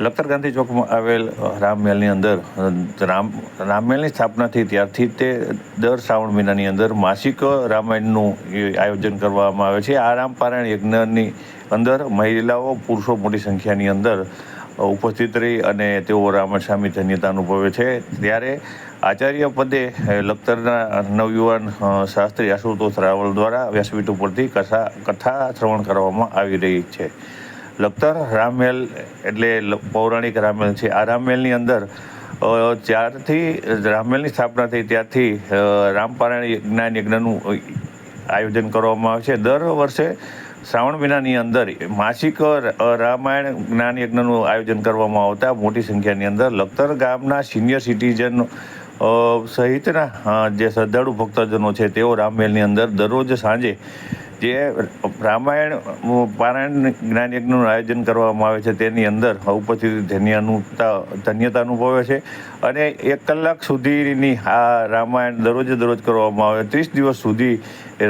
લખતર ગાંધી ચોકમાં આવેલ રામમહેલની અંદર રામ રામમહેલની સ્થાપના થઈ ત્યારથી તે દર શ્રાવણ મહિનાની અંદર માસિક રામાયણનું આયોજન કરવામાં આવે છે. આ રામપારાયણ યજ્ઞની અંદર મહિલાઓ, પુરુષો મોટી સંખ્યાની અંદર ઉપસ્થિત રહી અને તેઓ રામાયણ સ્વામી ધન્યતા અનુભવે છે. ત્યારે આચાર્ય પદે લખતરના નવયુવાન શાસ્ત્રી આશુતોષ રાવલ દ્વારા વ્યાસપીઠ ઉપરથી કથા કથા શ્રવણ કરવામાં આવી રહી છે. લખતર રામમહેલ એટલે પૌરાણિક રામમહેલ છે. આ રામમહેલની અંદર જ્યારથી રામમહેલની સ્થાપના થઈ ત્યારથી રામપારાયણ જ્ઞાન યજ્ઞનું આયોજન કરવામાં આવે છે. દર વર્ષે શ્રાવણ મહિનાની અંદર માસિક રામાયણ જ્ઞાન યજ્ઞનું આયોજન કરવામાં આવતા મોટી સંખ્યાની અંદર લખતર ગામના સિનિયર સિટીઝન સહિતના જે શ્રદ્ધાળુ ભક્તજનો છે, તેઓ રામમેલની અંદર દરરોજ સાંજે જે રામાયણ, પારાયણ જ્ઞાનયજ્ઞનું આયોજન કરવામાં આવે છે, તેની અંદર ઉપસ્થિત ધન્યતા ધન્યતા અનુભવે છે. અને એક કલાક સુધીની આ રામાયણ દરરોજે દરરોજ કરવામાં આવે, ત્રીસ દિવસ સુધી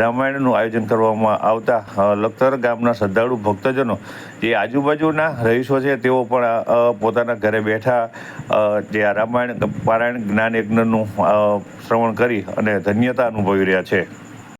રામાયણનું આયોજન કરવામાં આવતા લખતર ગામના શ્રદ્ધાળુ ભક્તજનો, જે આજુબાજુના રહીશો છે, તેઓ પણ પોતાના ઘરે બેઠા જે આ રામાયણ, પારાયણ જ્ઞાન યજ્ઞનું શ્રવણ કરી અને ધન્યતા અનુભવી રહ્યા છે.